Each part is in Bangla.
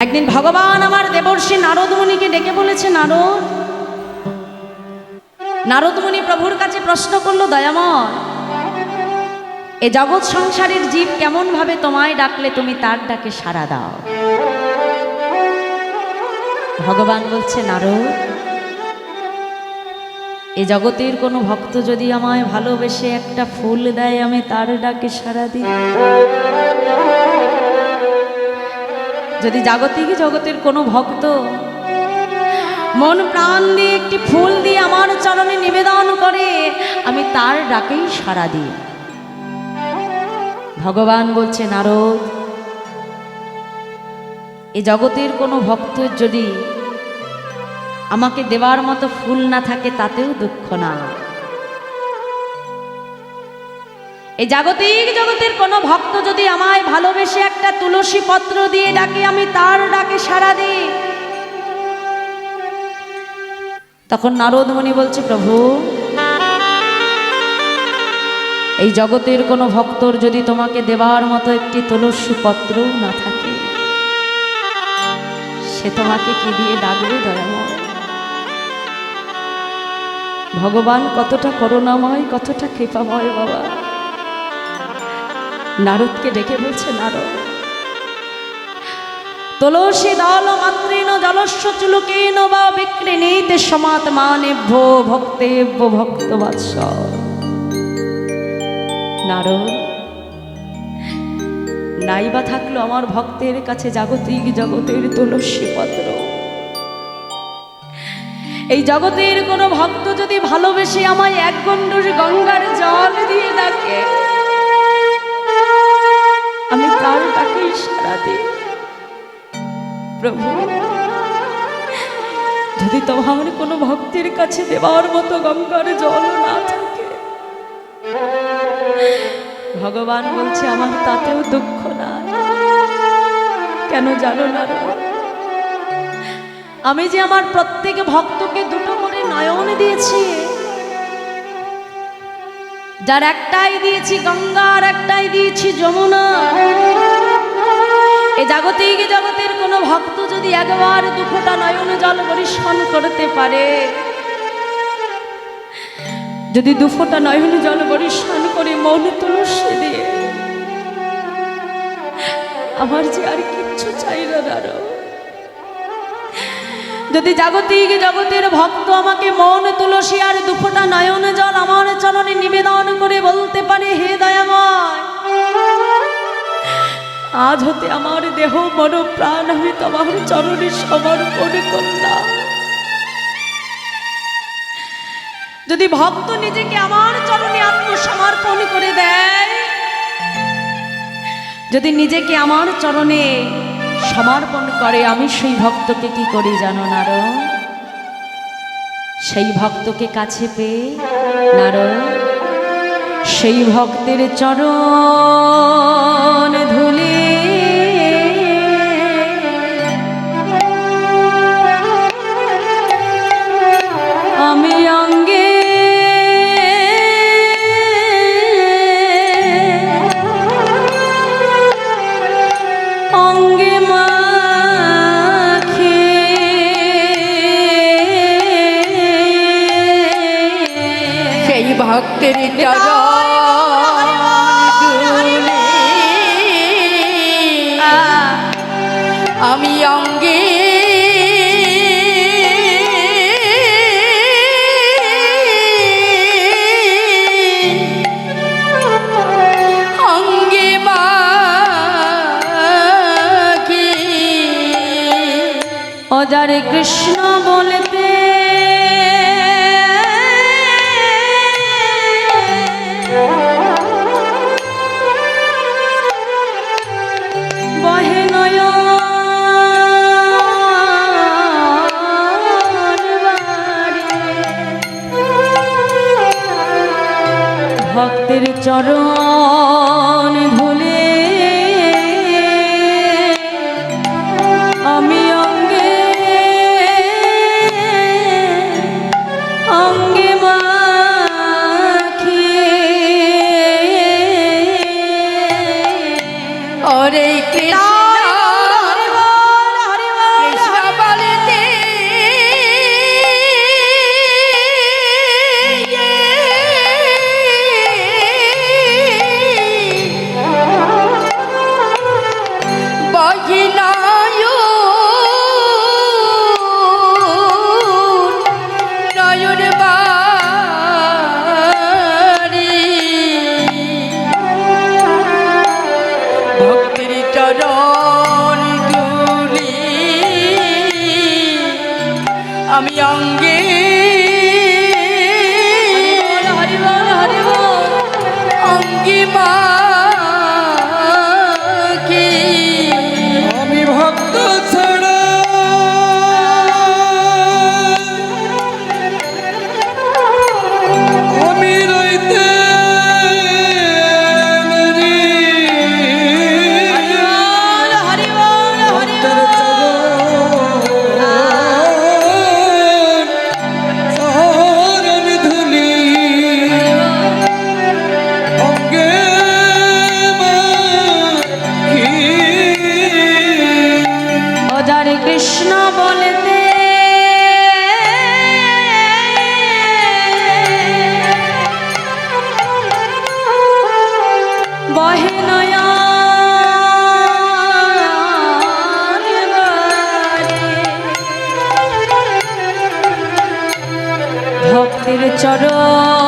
একদিন ভগবান আমার দেবর্ষি নারদমণিকে ডেকে বলেছে, নারদ, নারদমণি প্রভুর কাছে প্রশ্ন করল, দয়াময়, এ জগৎ সংসারের জীব কেমন ভাবে তোমায় ডাকলে তুমি তার ডাকে সাড়া দাও? ভগবান বলছে, নারদ, এ জগতের কোনো ভক্ত যদি আমায় ভালোবেসে একটা ফুল দেয়, আমি তার ডাকে সাড়া দিই। যদি জাগতিক জগতের কোনো ভক্ত মন প্রাণ দিয়ে একটি ফুল দিয়ে আমার চরণে নিবেদন করে, আমি তার ডাকেই সাড়া দিই। ভগবান বলছে, নারদ, এ জগতের কোনো ভক্ত যদি আমাকে দেওয়ার মতো ফুল না থাকে, তাতেও দুঃখ না। এই জাগতিক জগতের কোনো ভক্ত যদি আমায় ভালোবেসে একটা তুলসী পত্র দিয়ে ডাকে, আমি তার ডাকে সাড়া দিই। তখন নারদমণি বলছে, প্রভু, এই জগতের কোনো ভক্তর যদি তোমাকে দেওয়ার মতো একটি তুলসী পত্রও না থাকে, সে তোমাকে কি দিয়ে ডাকবে, দয়াময়? ভগবান কতটা করুণাময়, কতটা কৃপাময় বাবা। নারদকে ডেকে বলছে, নারদ, তুলসী দল মাতৃণ জলস্য চুলুকেন বা বিক্রিণীতে সমাত্মানেভ্য ভক্তেভ্য ভক্ত বাৎস নারদ, নাইবা থাকল আমার ভক্তের কাছে জাগতিক জগতের তুলসী পত্র। এই জগতের কোনো ভক্ত যদি ভালোবেসে আমায় এক গণ্ডুর গঙ্গার জল দিয়ে ডাকে আমি তার ডাকেই সারা দিই। প্রভু, যদি তোমার কোনো ভক্তের কাছে দেওয়ার মতো গঙ্গার জল না থাকে, ভগবান বলছে, আমার তাতেও দুঃখ না কেন জানো না আমি যে আমার প্রত্যেক ভক্তকে দুটো করে নয়ন দিয়েছি যার একটাই দিয়েছি গঙ্গা আর একটাই দিয়েছি যমুনা। এ জাগতিক জগতের কোনো ভক্ত যদি একবার দুফোটা নয়ন জল পরিশন করতে পারে, যদি দুফোটা নয়ন জল পরিশন করে মন তুলসী দিয়ে, আমার যে আর কিচ্ছু চাই না দাঁড়ো যদি জাগতিক জগতের ভক্ত আমাকে মন, তুলসী আর দুফোটা নয়ন, জল আমার চরণে নিবেদন করে বলতে পারে, হে দয়াময়। আজ হতে আমার দেহ মন প্রাণ আমি তোমার চরণে সমর্পণ করলাম। যদি ভক্ত নিজেকে আমার চরণে আত্মসমর্পণ করে দেয়, যদি নিজেকে আমার চরণে সমর্পণ করে, আমি সেই ভক্তকে কি করি জানো নার সেই ভক্তকে কাছে পেয়ে নার সেই ভক্তের চরণ ধুলি আমি অঙ্গে অজারে কৃষ্ণ বলতে চরণ people. চরণ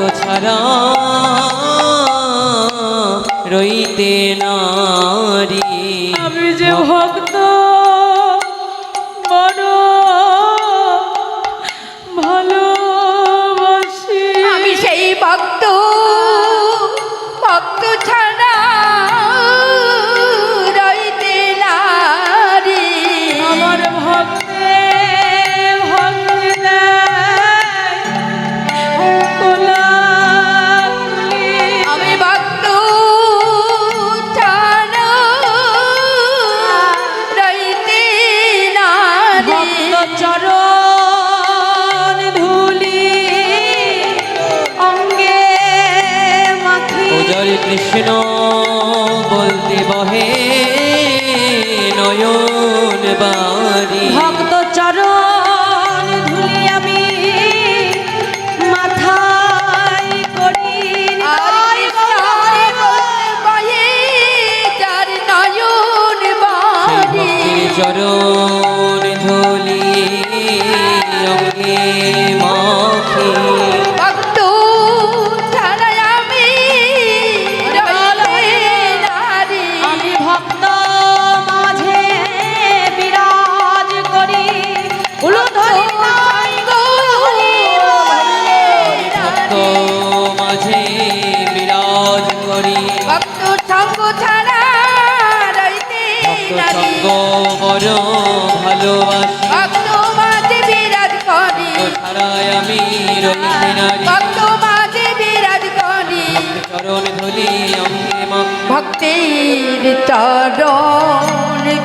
গো ছাড়া রইতে নারী। jodoh.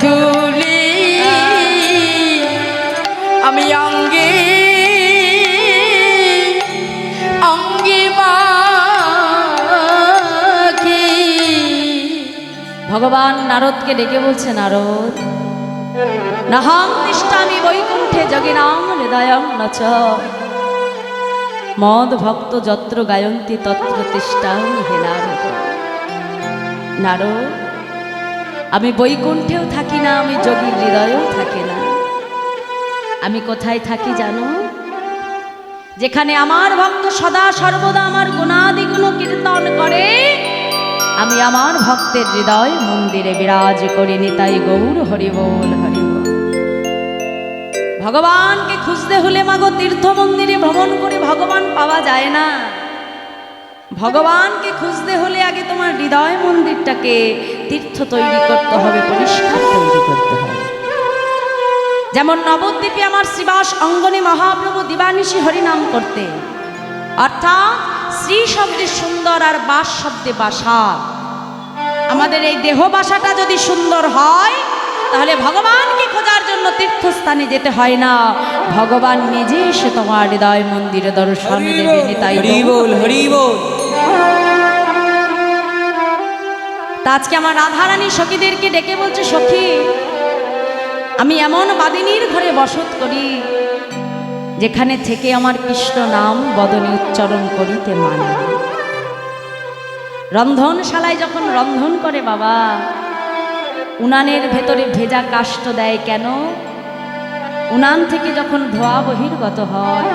তুলি আমি অঙ্গে অঙ্গে ভগবান নারদকে ডেকে বলছে, নারদ, নাহাং নিষ্ঠামি বৈকুণ্ঠে জগিনাং হৃদয়ং নচ। মদ ভক্ত যত্র গায়ন্তী তত্র তিষ্ঠাং হেলার নারদ আমি বৈকুণ্ঠেও থাকি না, আমি যোগীর হৃদয়েও থাকি না। আমি কোথায় থাকি জানো? যেখানে আমার ভক্ত সদা সর্বদা আমার গুণাদিগুণ কীর্তন করে, আমি আমার ভক্তের হৃদয় মন্দিরে বিরাজ করি নিতাই গৌর হরিবোল হরিবোল। ভগবানকে খুঁজতে হলে মাগো তীর্থ মন্দিরে ভ্রমণ করে ভগবান পাওয়া যায় না। ভগবানকে খুঁজতে হলে আগে তোমার হৃদয় মন্দিরটাকে তীর্থ তৈরি করতে হবে পরিষ্কার তৈরি করতে হবে। যেমন নবদ্বীপে আমার শ্রীবাস অঙ্গনে মহাপ্রভু দিবানিশী হরিনাম করতে। অর্থাৎ শ্রী শব্দে সুন্দর আর বাস শব্দে বাসা। আমাদের এই দেহ বাসাটা যদি সুন্দর হয় তাহলে ভগবানকে খোঁজার জন্য তীর্থস্থানে যেতে হয় না। ভগবান নিজে এসে তোমার হৃদয় মন্দিরে দর্শন দেবে নিতাই হরি বল হরি বল। তা আজকে আমার রাধারানী সখীদেরকে ডেকে বলছে, সখী, আমি এমন বাদিনীর ঘরে বসত করি, যেখানে থেকে আমার কৃষ্ণ নাম বদনে উচ্চারণ করিতে মানে রন্ধনশালায় যখন রন্ধন করে বাবা, উনানের ভেতরে ভেজা কাষ্ট দেয় কেন উনান থেকে যখন ধোয়া বহির্গত হয়,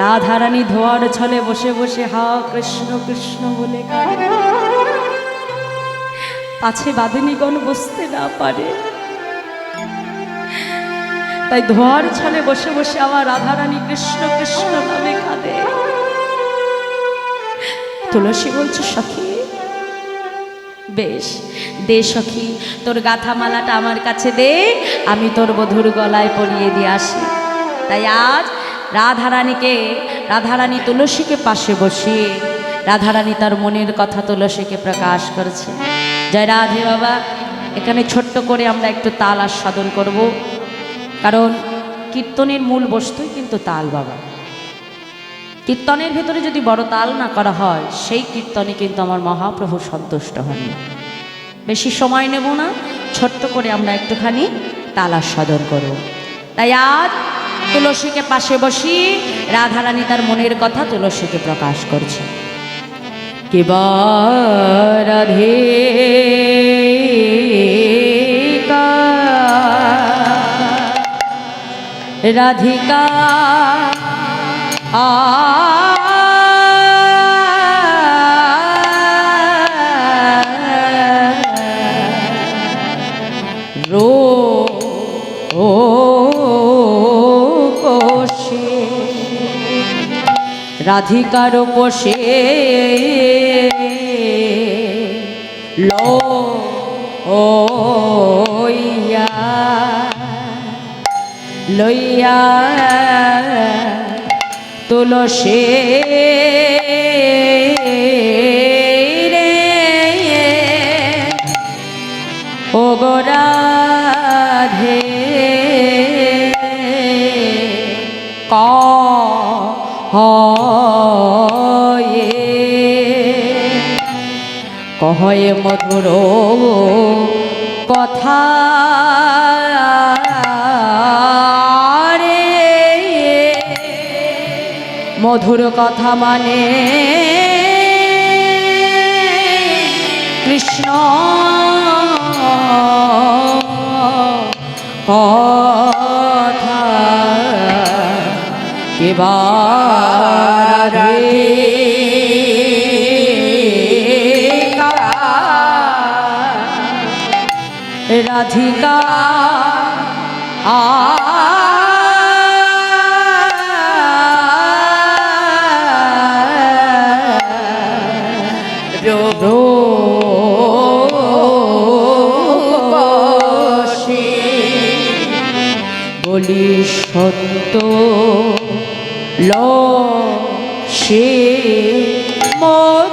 রাধারানী ধোয়ার ছলে বসে বসে, হা, কৃষ্ণ কৃষ্ণ বলে কাঁদে। পাছে বাদিনীগণ বসতে না পারে। তাই ধোয়ার ছলে বসে বসে আমার রাধারানী কৃষ্ণ কৃষ্ণ নামে কাঁদে। তুলসী বলছে, সখী, বেশ, দে সখী, তোর গাথা মালাটা আমার কাছে দে, আমি তোর বধুর গলায় পরিয়ে দিয়ে আসি। তাই আজ রাধারানীকে, রাধারানী তুলসীকে পাশে বসিয়ে, রাধারানী তার মনের কথা তুলসীকে প্রকাশ করেছে। জয় রাধে বাবা। এখানে ছোট্ট করে আমরা একটু তাল আস্বাদন করব। কারণ কীর্তনের মূল বস্তুই কিন্তু তাল বাবা। কীর্তনের ভেতরে যদি বড় তাল না করা হয়, সেই কীর্তনে কিন্তু আমার মহাপ্রভু সন্তুষ্ট হন বেশি সময় নেব না, ছোট্ট করে আমরা একটুখানি তাল আস্বাদন করব। তাই আজ তুলসীকে পাশে বসি রাধারানী তার মনের কথা তুলসীকে প্রকাশ করছে। কিবা রাধে রাধিকা আ রো রাধিকার পোষে ল ইয়া লইয়া তুলসী কহয়ে মধুর কথা। রে মধুর কথা মানে কৃষ্ণ। কথা। এবার রাধিকা। আ বলি সত্য ল সে মধু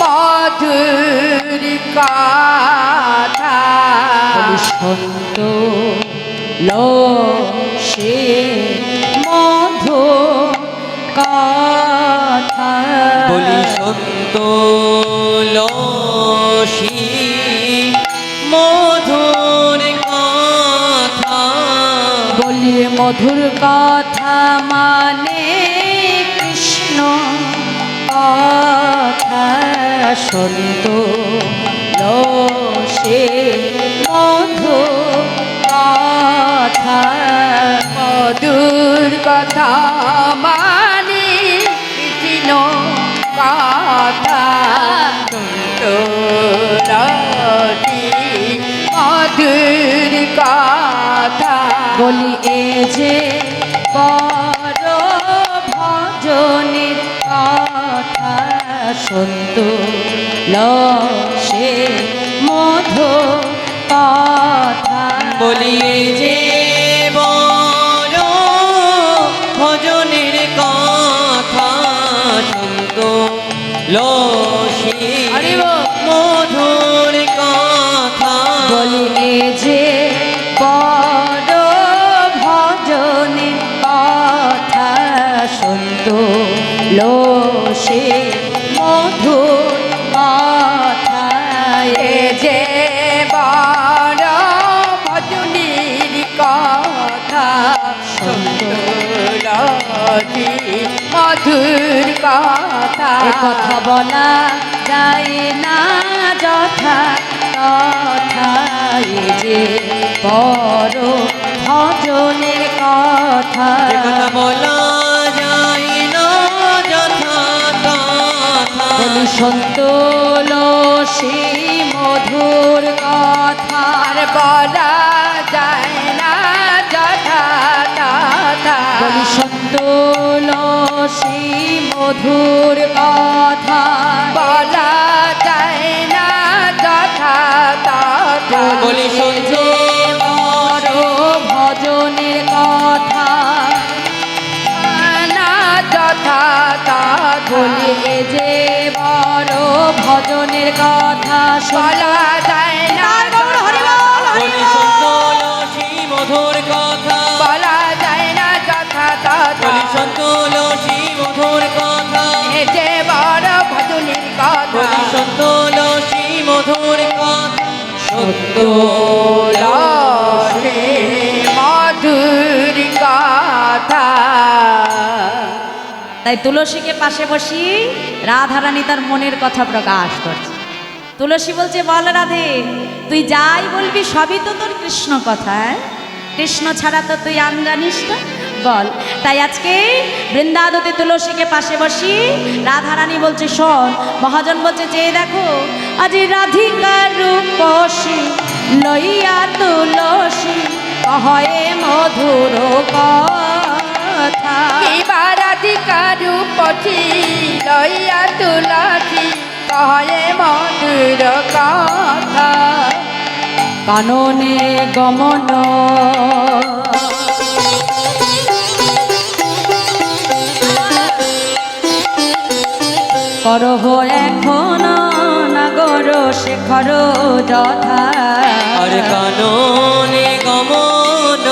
মধুর কথা। সন্ত সে মধু কথা। বলি সত্য লসি মধুর কথা। বলি মধুর কথা মানে সন্ত সে মধু কথা মধুর কথা মানে কৃষ্ণ কথা। মধুর কথা। বলি এ যে সন্ত সে মধু কথা বলিয়ে যে বড় ভজনের কথা শুনত লসি! মধুর কথা বলি যে মধুর কথা। কথা বলা যায় না যথা কথা যে বড় ভজনের কথা। কথা বলা যায় না যথা কথা সন্তোল সে মধুর কথা। আর বলা যায় না যথা তথা। বলি সন্তোল সে মধুর কথা। বলা যায় না যথা তথা। বলি যে বড় ভজনের কথা। না যথা তথা। বলি যে বড় ভজনের কথা। বলা যায় না মধুর কথা। বলা যায় না যথা তথা। বলি সত্য মধুর মধুর কথা। তাই তুলসীকে পাশে বসি রাধারানী তার মনের কথা প্রকাশ করছে। তুলসী বলছে, বল রাধে, তুই যাই বলবি, সবই তো তোর কৃষ্ণ কথা হ্যাঁ? কৃষ্ণ ছাড়া তো তুই আন জানিস না বল তাই আজকে বৃন্দাদতে তুলসীকে পাশে বসি। রাধারানী বলছে শোন মহাজন বলছে যে দেখো আজ রাধিকার রূপসী লইয়া তুলসী কহয়ে মধুর কথা। কিবারাধিকারু পথি লইয়া তুলসী কহে মধুর কথা। কাননে গমন করহ এখন নাগর শেখর যথা। আর কাননে গমন।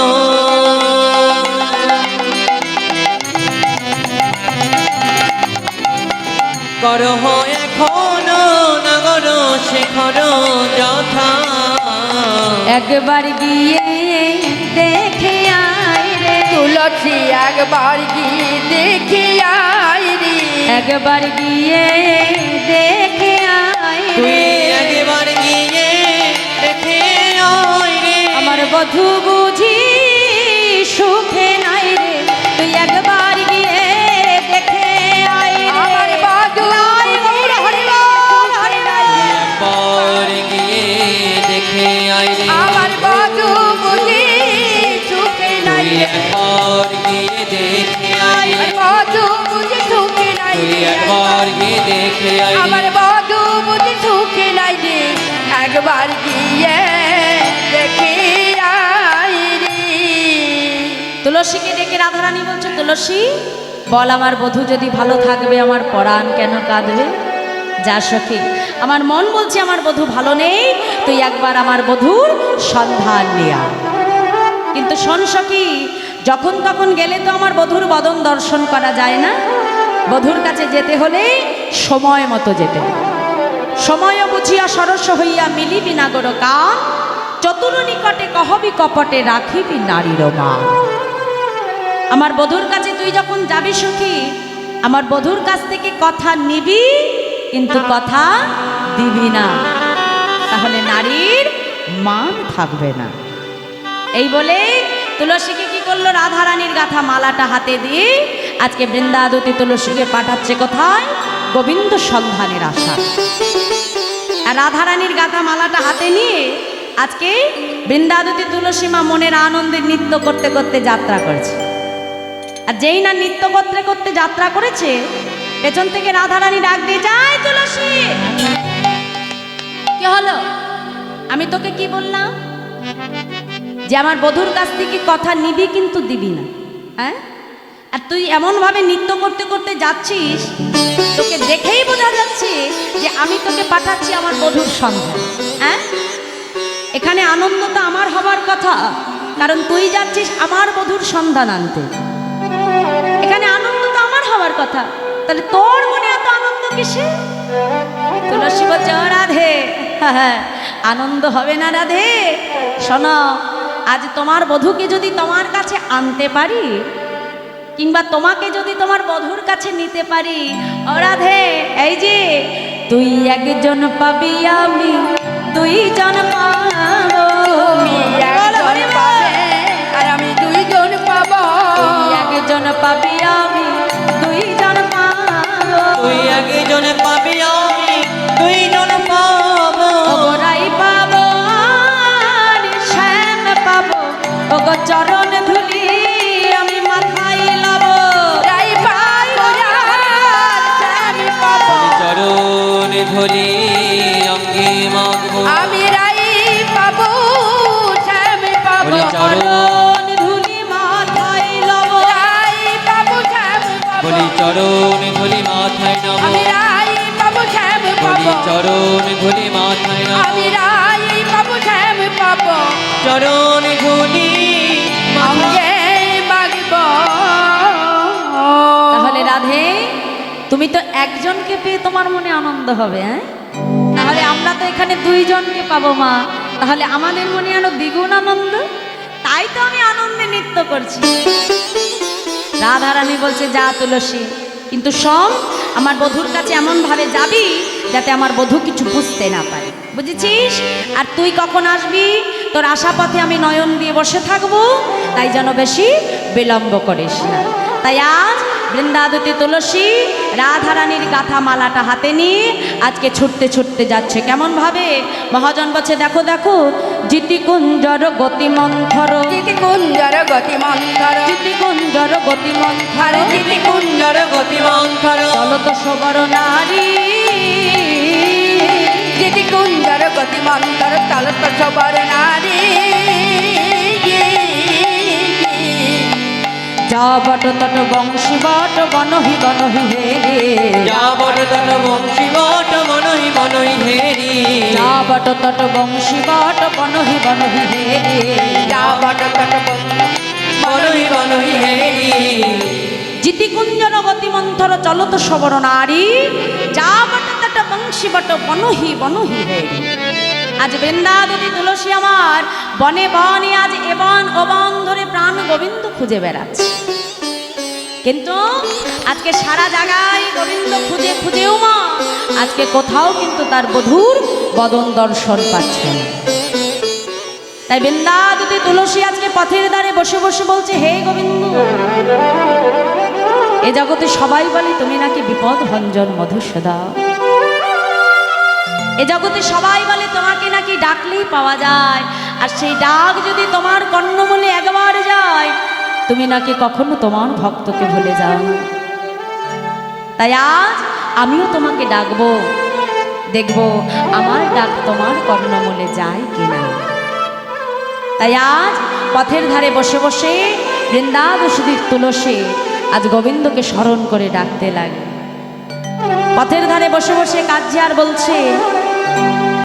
করহ এখন নগর শেখর যথা। একবার গিয়ে দেখে আয় রে। তুলসী একবার গিয়ে দেখি আইরি একবার গিয়ে দেখে আয় তুই একবার গিয়ে দেখে আয় রে। আমার বধু বুঝি সুখে রাধারানী বল আমার বধূ যদি ভালো থাকবে, আমার পরাণ কেন কাঁদবে? যা সখী, আমার মন বলছে আমার বধূ ভালো নেই, তুই একবার আমার বধূর সন্ধান নিয়ে। কিন্তু শোন সখী, যখন তখন গেলে তো আমার বধুর বদন দর্শন করা যায় না। বধুর কাছে যেতে হলে সময় মতো যেতে সময় বুঝিয়া সরস হইয়া মিলিবি না গোর কান, চতুর নিকটে কহবি কপটে রাখিবি নারীর মা আমার বধুর কাছে তুই যখন যাবি সুখী, আমার বধুর কাছ থেকে কথা নিবি, কিন্তু কথা দিবি না। তাহলে নারীর মান থাকবে না। এই বলে তুলসীকে কি করল? রাধারানীর গাথা মালাটা হাতে দিয়ে আজকে বৃন্দাদতী তুলসীকে পাঠাচ্ছে কোথায়? গোবিন্দ সন্ধানের আশা। রাধারানীর গাথা মালাটা হাতে নিয়ে আজকে বৃন্দাদতী তুলসী মা মনের আনন্দে নৃত্য করতে করতে যাত্রা করছে। আর যেই না নৃত্য করতে করতে যাত্রা করেছে, পেছন থেকে রাধারানী ডাক দিয়ে যায় তুলসী! কি হলো? আমি তোকে কি বললাম? যে আমার বধুর কাছ থেকে কথা নিবি কিন্তু দিবি না হ্যাঁ? আর তুই এমনভাবে নৃত্য করতে করতে যাচ্ছিস, তোকে দেখেই বোঝা যাচ্ছে যে আমি তোকে পাঠাচ্ছি আমার বধুর সন্ধান হ্যাঁ? এখানে আনন্দ তো আমার হবার কথা, কারণ তুই যাচ্ছিস আমার বধুর সন্ধান আনতে। আমার কথা। তাহলে তোর মনে এত আনন্দ কিসে? তুলসী বলছে "ও রাধে। হ্যাঁ, আনন্দ হবে না রাধে। শোনো আজ তোমার বধূকে যদি তোমার কাছে আনতে পারি কিংবা তোমাকে যদি তোমার বধুর কাছে নিতে পারি ও রাধে এই যে তুই একজন পাবি আমি দুইজন পাবো চরণ মাগব তাহলে রাধে, তুমি তো একজনকে পেয়ে তোমার মনে আনন্দ হবে হ্যাঁ? তাহলে আমরা তো এখানে দুইজনকে পাবো, মা। তাহলে আমাদের মনে আরও দ্বিগুণ আনন্দ। তাই তো আমি আনন্দে নৃত্য করছি। রাধারানী বলছে, যা তুলসী, কিন্তু শোন, আমার বধুর কাছে এমনভাবে যাবি যাতে আমার বধূ কিছু বুঝতে না পারে। বুঝেছিস? আর তুই কখন আসবি? তোর আশা পথে আমি নয়ন দিয়ে বসে থাকব তাই যেন বেশি বিলম্ব করিস না। তাই আজ বৃন্দাদতী তুলসী রাধারানীর গাথা মালাটা হাতে নিয়ে আজকে ছুটতে ছুটতে যাচ্ছে। কেমন ভাবে? মহাজন বলছে দেখো দেখো জিতি কুঞ্জর গতি মন্থর দিদি কুঞ্জর গতি মন্থর জিতি কুঞ্জর গতি মন্থর আরে দিদি কুঞ্জর গতি মন্থর চলো তো সবর নারী। মন্থর চল তো সবার নারী যা বট তট বংশী বট বনহি বনহি হে রে যা বট তট বংশী বট মনহি মনহি হেরি। যা বট তট বংশী বট বনহি বনহি হে রে যা বট তট মনহি মনহি হেরি। জিতি কুঞ্জন গতি মন্থর চলো সবর নারী। যা বট তট বংশী বট বনহি বনহি হে রে আজ বৃন্দাবতী তুলসী আমার, বনে বনে আজ এবন ওবন ধরে প্রাণ গোবিন্দ খুঁজে বেড়াচ্ছে। কিন্তু আজকে সারা জায়গায় গোবিন্দ খুঁজে খুঁজেও মা, আজকে কোথাও কিন্তু তার বধুর বদন দর্শন পাচ্ছে না। তাই বৃন্দাদতী তুলসী আজকে পথের দ্বারে বসে বসে বলছে, হে গোবিন্দ, এ জগতে সবাই বলে তুমি নাকি বিপদ ভঞ্জন মধুসূদা এ জগতে সবাই বলে, তোমাকে নাকি ডাকলেই পাওয়া যায়। আর সেই ডাক যদি তোমার কর্ণমূলে একবার যায়, তুমি নাকি কখনো তোমার ভক্তকে ভুলে যাও তাই আজ আমিও তোমাকে ডাকবো, দেখব আমার ডাক তোমার কর্ণমূলে যায় কিনা। তাই আজ পথের ধারে বসে বসে, বৃন্দাবসুদীর তুলসে আজ গোবিন্দকে স্মরণ করে ডাকতে লাগে। পথের ধারে বসে বসে কাজিয়ার বলছে thank you